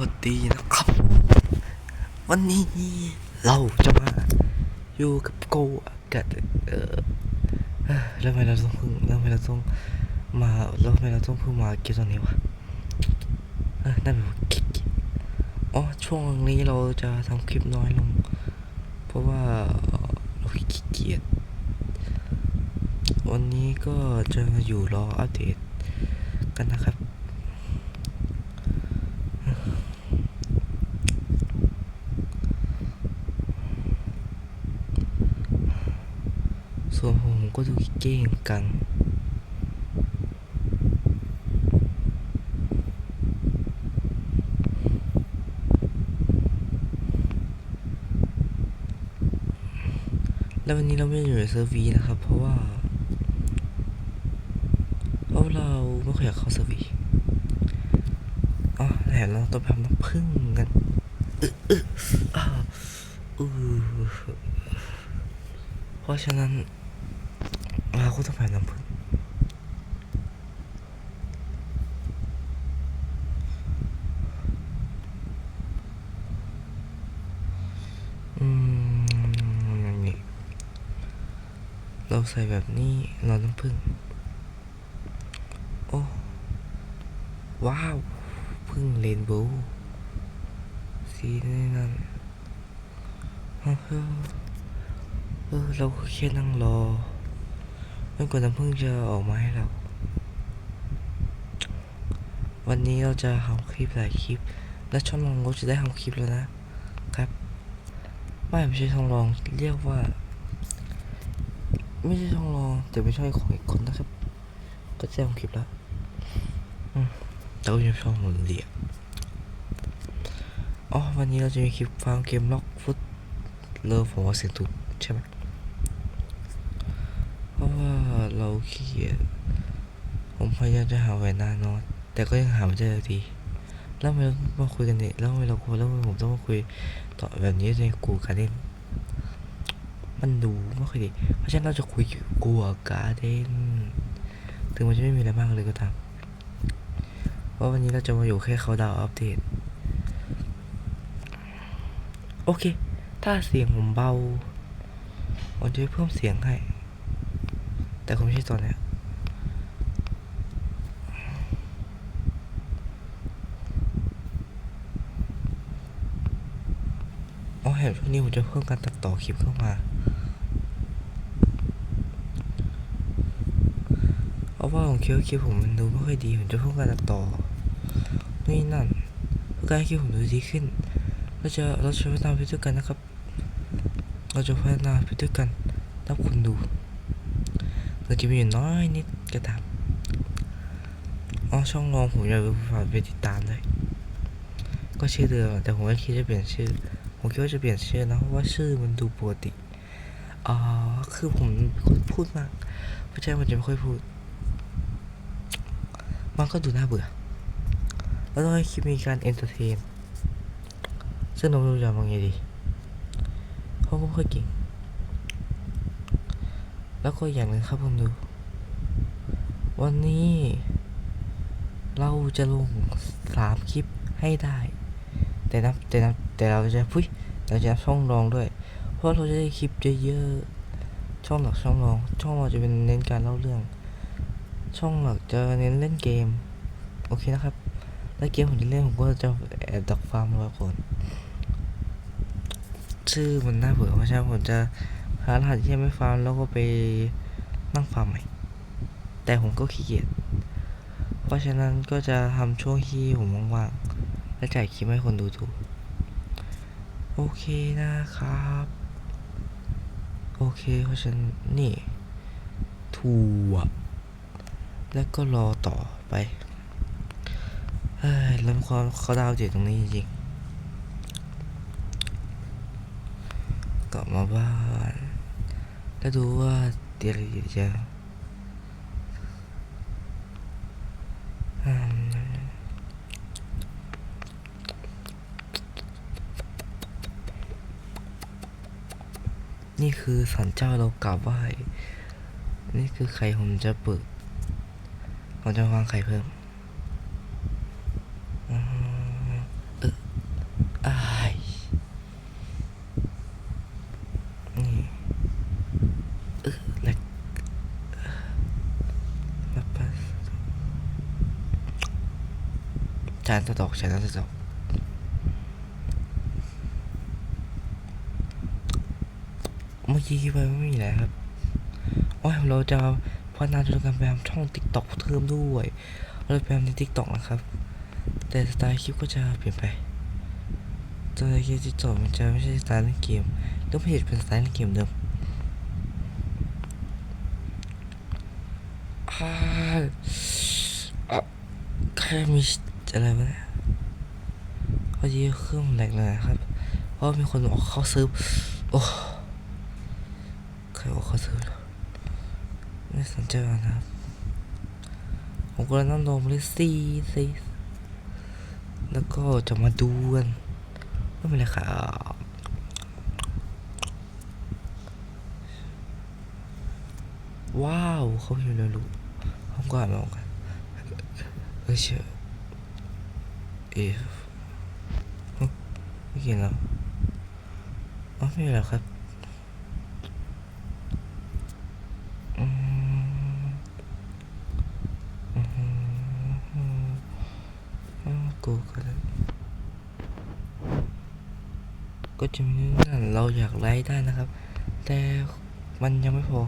วัสดีนะครับ วันนี้เราจะมาอยู่กับโกะกับเออแล้วทำไมเราต้องพึ่งแล้วทำไมเราต้องมาแล้วทำไมเราต้องพึ่งมาเกี่ยวตรงนี้วะเออนั่นเป็นคิดอ๋อช่วงนี้เราจะทำคลิปน้อยลง เพราะว่าเราขี้เกียจวันนี้ก็จะอยู่รออัปเดตกันนะครับ ส่วนผม ก็ดูเก้งกังแล้ววันนี้เราไม่ได้อยู่ในเซิร์วีนะครับ เพราะว่าเพราะเราไม่ค่อยอยากเข้าเซิร์วีอ๋อแหนเราต้องทำน้ำผึ้งกันอึ๊ะอึ๊ะอ้าวอือเพราะฉะนั้น เราก็ต้องไปน้ำผึ้งอืมอย่างนี้เราใส่แบบนี้เราน้ำผึ้งโอ้ ว้าวพึ่งเรนโบว์สีนี่นั่นเออเราแค่นั่งรอ จนกว่าน้ำพึ่งจะออกมาให้เราวันนี้เราจะทำคลิปหลายคลิป และช่องลองเราจะได้ทำคลิปแล้วนะครับไม่ไม่ใช่ช่องลองเรียกว่า ไม่ใช่ช่องลองแต่เป็นช่องของอีกคนนะครับ ก็จะทำคลิปแล้วแต่ก็ยังชอบหมุนเหรียอ๋อวันนี้เราจะมีคลิปฟาร์มเกมล็อกฟุตเลิฟผมว่าเสียงถูกใช่ไหมเพราะว่า เราขี้เกียจผมพยายามจะหาเวลานอน แต่ก็ยังหาไม่เจอทีแล้วทำไมมาคุยกันเนี่ยแล้วทำไมเราคุยแล้วทำไมผมต้องมาคุยต่อแบบนี้ในกูการ์เด้นมันดูไม่ค่อยดีเพราะฉะนั้นเราจะคุยเกี่ยวกับกูการ์เด้นถึงมันจะไม่มีอะไรมากเลยก็ตามเพราะวันนี้เราจะมาอยู่แค่เขาดาวอัปเดต โอเค ถ้าเสียงผมเบาผมจะเพิ่มเสียงให้ แต่คงไม่ใช่ตอนนี้ยอ๋อเห็นช่วงนี้ผมจะเพิ่มการตัดต่อคลิปเข้ามาเพราะว่าผมคิดว่าคลิปผมมันดูไม่ค่อยดีผมจะเพิ่มการตัดต่อนี่นั่นเพื่อให้คลิปผมดูดีขึ้นเราจะเราจะพัฒนาไปด้วยกันนะครับ เราจะพัฒนาไปด้วยกันถ้าคุณดู เราจะมีอยู่น้อยนิดก็ตามอ๋อช่องรองผมอยากฝากไปติดตามด้วยก็ชื่อเดิมแต่ผมไม่คิดจะเปลี่ยนชื่อ ผมคิดว่าจะเปลี่ยนชื่อนะเพราะว่าชื่อมันดูปกติอ๋อคือผมพูดมากเพราะฉะนั้นจะไม่ค่อยพูด มันก็ดูน่าเบื่อ แล้วต้องให้คลิปมีการเอนเตอร์เทนซึ่งเราไม่รู้จะมองไงดีเขาก็ไม่ค่อยเก่ง แล้วก็อย่างหนึ่งครับผมดู วันนี้ เราจะลงสามคลิปให้ได้ แต่นับแต่นับแต่เราจะพุ้ยเราจะช่องรองด้วย เพราะเราจะได้คลิปเยอะๆช่องหลักช่องรอง ช่องเราจะเป็นเน้นการเล่าเรื่อง ช่องหลักจะเน้นเล่นเกม โอเคนะครับ แล้วเกมผมจะเล่นผมก็จะแอบดักฟาร์มรอก่อนชื่อมันน่าเบื่อเพราะฉะนั้นผมจะารหัสที่ไม่ฟาร์มแล้วก็ไปนั่งฟาร์มใหม่ แต่ผมก็ขี้เกียจ เพราะฉะนั้นก็จะทำช่วงที่ผมว่างๆ และจ่ายคลิปให้คนดูดูโอเคนะครับ โอเค เพราะฉะนั้นนี่ทัวแล้วก็รอต่อไปเฮ้ยแล้วความเขาดาวเจ็ดตรงนี้จริงๆกลับมาบ้าน แล้วดูว่าเดี๋ยวอะไรจะนี่คือสันเจ้าเรากราบไหว้ นี่คือไข่ผมจะเปิดผมจะวางไข่เพิ่ม ฉันจะตกฉันจะตกเมื่อกี้ไปไม่มีแล้วครับโอ้ยเราจะพัฒนาธุรกรรมแบมช่องติ๊กต็อกเพิ่มด้วยเราแบมในติ๊กต็อกนะครับ แต่สไตล์คลิปก็จะเปลี่ยนไปสไตล์คลิปติ๊กตอกมันจะไม่ใช่สไตล์เล่นเกมต้องเปลี่ยนเป็นสไตล์เล่นเกมเดิม อ่าอะใครมีอะไรวะเนี่ยพอดีเครื่องมันแหลกเลยนะครับ เพราะมีคนออกเขาซื้อ โอ้ใครออกเขาซื้อเหรอไม่สนใจนะครับผมก็เลยนั่งลงเลยซีซีแล้วก็จะมาดูกันไม่เป็นไรครับ ว้าวเขาอยู่ในรูห้องก่อนมองกันเออเชื่อเอฟไม่กินแล้วอ๋อไม่เป็นไรครับอืมอืมอืมกูก็ได้ก็จะมีนั่นเราอยากไลฟ์ได้นะครับ แต่มันยังไม่พอ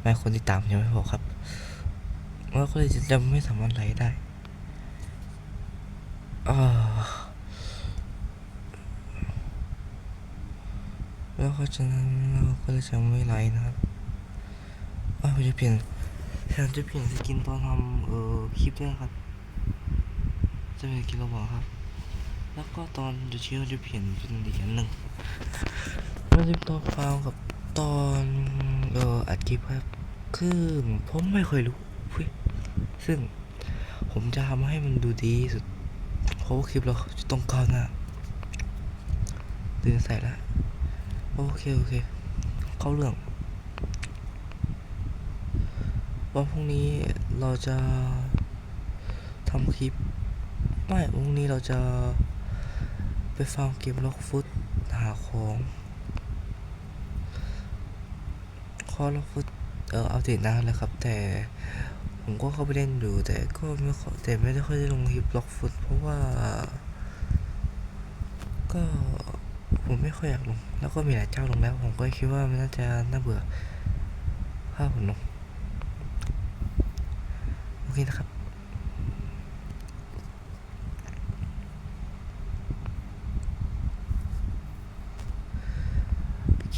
แม้คนที่ตามยังไม่พอครับเราก็เลยจะไม่สามารถไลฟ์ได้อ่าแล้วก็ฉะนั้นเราก็เลยจะไม่ไลฟ์นะครับอ่าผมจะเปลี่ยนแทนจะเปลี่ยนสกินตอนทำเอ่อคลิปด้วยครับจะเป็นกินระหว่างครับ แล้วก็ตอนจะเชื่อจะเปลี่ยนเป็นอีกอันหนึ่งมันจะเป็นตอนฟาวกับตอน เอ่ออัดคลิปครับ คือผมไม่เคยรู้ ซึ่งผมจะทำให้มันดูดีสุด เพราะว่าคลิปเราจะต้องก้าวหน้าตื่นใส่แล้วโอเค โอเค เข้าเรื่องวันพรุ่งนี้เราจะทำคลิป ไม่พรุ่งนี้เราจะไปฟาร์มเกมล็อกฟุตหาของค อล็อกฟุตเออเอาติดนานแล้วครับ แต่ผมก็เข้าไปเล่นดูแต่ก็ไม่แต่ไม่ได้ค่อยได้ลงคลิปล็อกฟุต เพราะว่า ก็ผมไม่ค่อยอยากลง แล้วก็มีหลายเจ้าลงแล้ว ผมก็คิดว่ามันน่าจะน่าเบื่อถ้าผมลง โอเคนะครับ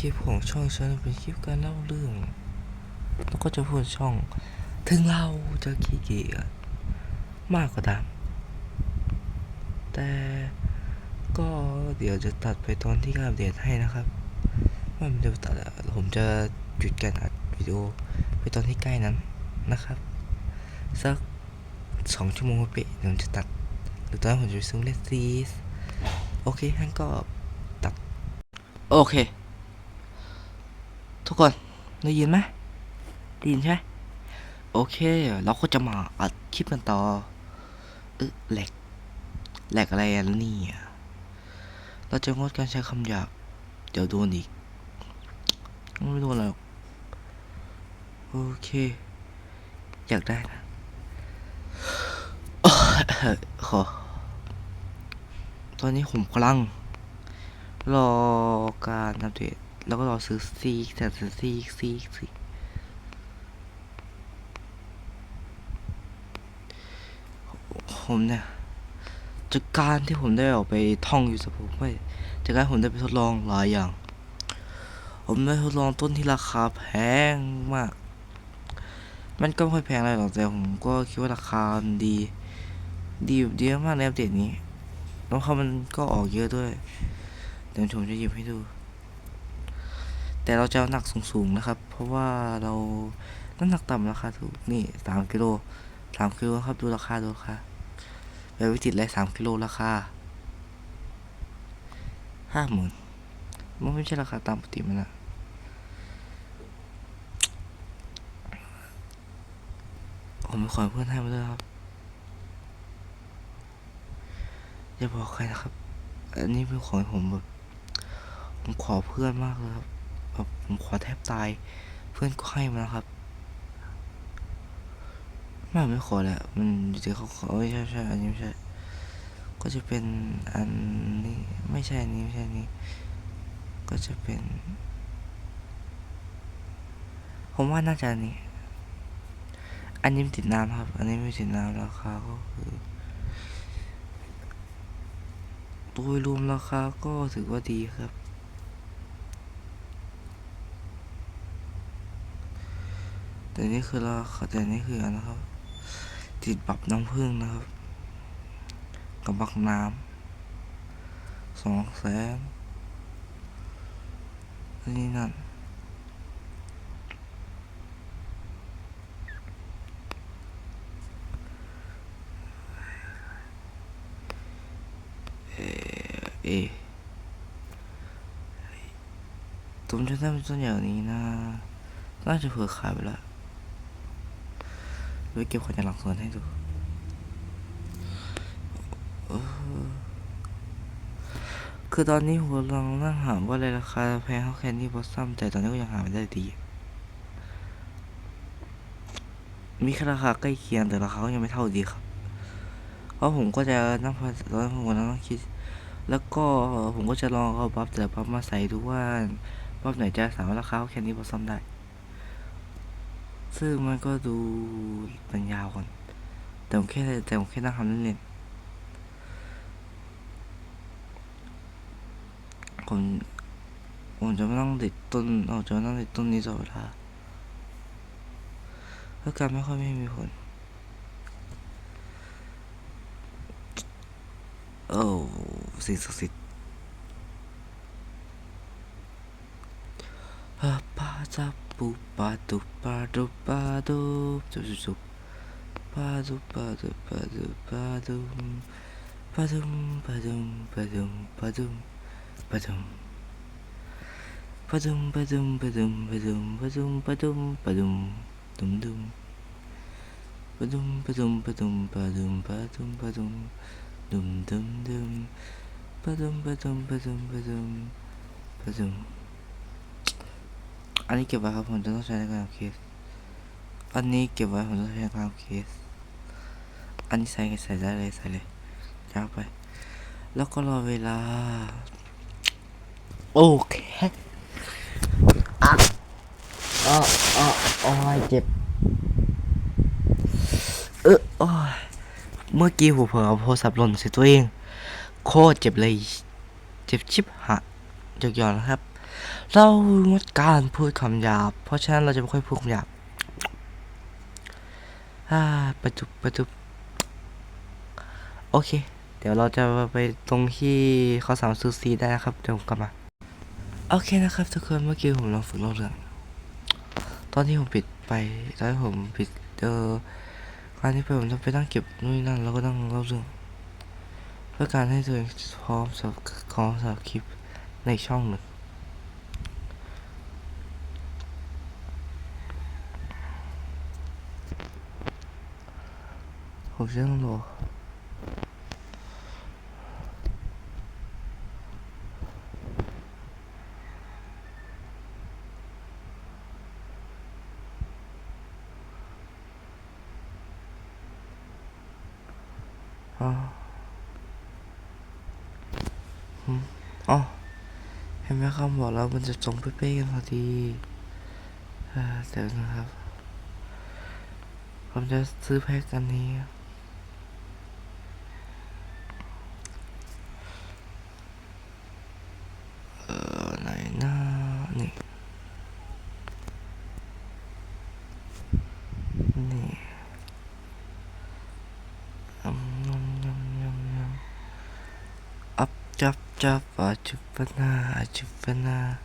ลิปของช่องฉันเป็นคลิปการเล่าเรื่อง แล้วก็จะพูดช่อง ถึงเราจะขี้เกียจมากก็ตาม แต่ก็เดี๋ยวจะตัดไปตอนที่อัปเดตให้นะครับว่ามันจะตัดผมจะหยุดการอัดวิดีโอไปตอนที่ใกล้นั้นนะครับ สักสองชั่วโมงเป๊ะเดี๋ยวผมจะตัดหรือตอนนั้นผมจะไปซื้อเลสซีสโอเคงั้นก็ตัด โอเค ทุกคนได้ยินไหมได้ยินใช่ไหมโอเค เราก็จะมาอัดคลิปกันต่อเออแหลกแหลกอะไรนี่เราจะงดการใช้คำหยาบเดี๋ยวโดนอีกไม่โดนหรอกโอเค อยากได้นะขอ ตอนนี้ผมกำลัง รอการอัปเดต แล้วก็รอซื้อซีกแต่ซื้อซีกซีกซีกผมเนี่ยจากการที่ผมได้ออกไปท่องอยู่สักผมไม่จากการผมได้ไปทดลองหลายอย่าง ผมได้ทดลองต้นที่ราคาแพงมาก มันก็ไม่ค่อยแพงอะไรหรอกแต่ผมก็คิดว่าราคาดี ดีแบบดีมากในอัปเดตนี้ แล้วเขามันก็ออกเยอะด้วย เดี๋ยวผมจะหยิบให้ดู แต่เราจะเอาหนักสูงๆนะครับ เพราะว่าเราน้ำหนักต่ำราคาถูกนี่สามกิโลสามกิโลครับดูราคาดูราคาแบบวิจิตรเลยสามกิโลราคาห้าหมื่นมันไม่ใช่ราคาตามปกติมันนะผมขอเพื่อนให้มาด้วยครับอย่าบอกใครนะครับ อันนี้เป็นของผมแบบผมขอเพื่อนมากเลยครับ ผมขอแทบตาย เพื่อนก็ให้มานะครับ ไม่ไม่ขอแหละ มันอยู่ที่เขาขอเอ้ยใช่ใช่อันนี้ไม่ใช่ ก็จะเป็นอันนี้ไม่ใช่อันนี้ไม่ใช่อันนี้ ก็จะเป็น ผมว่าน่าจะอันนี้ อันนี้มันติดน้ำครับ อันนี้ไม่ติดน้ำราคาก็คือโดยรวมราคาก็ถือว่าดีครับ แต่นี่คือเราคาแต่นี่คืออันนะครับ ติดปรับน้ำผึ้งนะครับ กับบักน้ำสองแสนนี่นั่นเออเอะผมจะทำต้นอย่างนี้นะน่าจะเผื่อขายไปแล้ว ไว้เก็บของจากหลังสวนให้ดูคือตอนนี้ผมกำลังนั่งหาว่าอะไรราคาแพงเท่าแคนดี้บอสซัมแต่ตอนนี้ก็ยังหาไม่ได้ดี มีแค่ราคาใกล้เคียงแต่ราคาก็ยังไม่เท่าดีครับ เพราะผมก็จะนั่งพอตอนนั้ผมก็นั่งคิด แล้วก็ผมก็จะลองเอาบัฟแต่บัฟมาใส่ดูว่าบัฟไหนจะสามารถราคาเท่าแคนดี้บอสซัมได้ ซึ่งมันก็ดูปัญญาวก่อน แต่ผมแค่แต่ผมแค่นั่งทำเล่นๆผมผมจะไม่ต้องติดต้นผมจะไม่ต้องติดต้นนี้ตลอดเวลาเพราะการไม่ค่อยไม่มีผล โอ้สิ่งศักดิ์สิทธิ์ฮะปาจับปูปาดุปาดุปาดุจุบจุบจุบปาดุปาดุปาดุปาดุปาดุมปาดุมปาดุมปาดุมปาดุมปาดุมปาดุมปาดุมปาดุมป อันนี้เก็บไว้ครับผมจะต้องใช้ในการทำเคส อันนี้เก็บไว้ผมจะใช้ในการทำเคส อันนี้ใส่ใส่ได้เลยใส่เลยยาวไป แล้วก็รอเวลา โอเคอะอะอะโอ้ยเจ็บ เออโอ้ยเมื่อกี้ผมเผลอโทรศัพท์หล่นใส่ตัวเอง โคตรเจ็บเลย เจ็บชิบหะหยอกๆนะครับ เรางดการพูดคำหยาบ เพราะฉะนั้นเราจะไม่ค่อยพูดคำหยาบอ่าประจุบประจุบโอเค เดี๋ยวเราจะไปตรงที่เขาสามซูซีได้นะครับ เดี๋ยวผมกลับมา โอเคนะครับ ทุกคนเมื่อกี้ผมลองฝึกเล่าเรื่อง ตอนที่ผมปิดไปตอนที่ผมปิดเออการที่ผมต้องไปนั่งเก็บนู่นนั่นแล้วก็นั่งเล่าเรื่องเพื่อการให้ตัวเองพร้อมสำหรับพร้อมสำหรับคลิปในช่องหนึ่ง ผมจะต้องรออ๋อเห็นไหมคำบอกแล้วมันจะตรงเป๊ะๆกันพอดีเดี๋ยวนะครับ ผมจะซื้อแพ็กอันนี้ Java Jupana pernah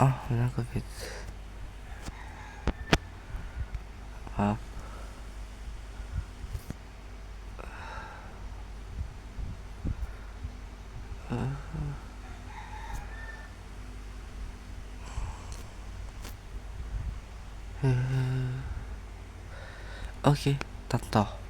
Oh menangkap itu Maaf. Eh. Eh. Oke, okay.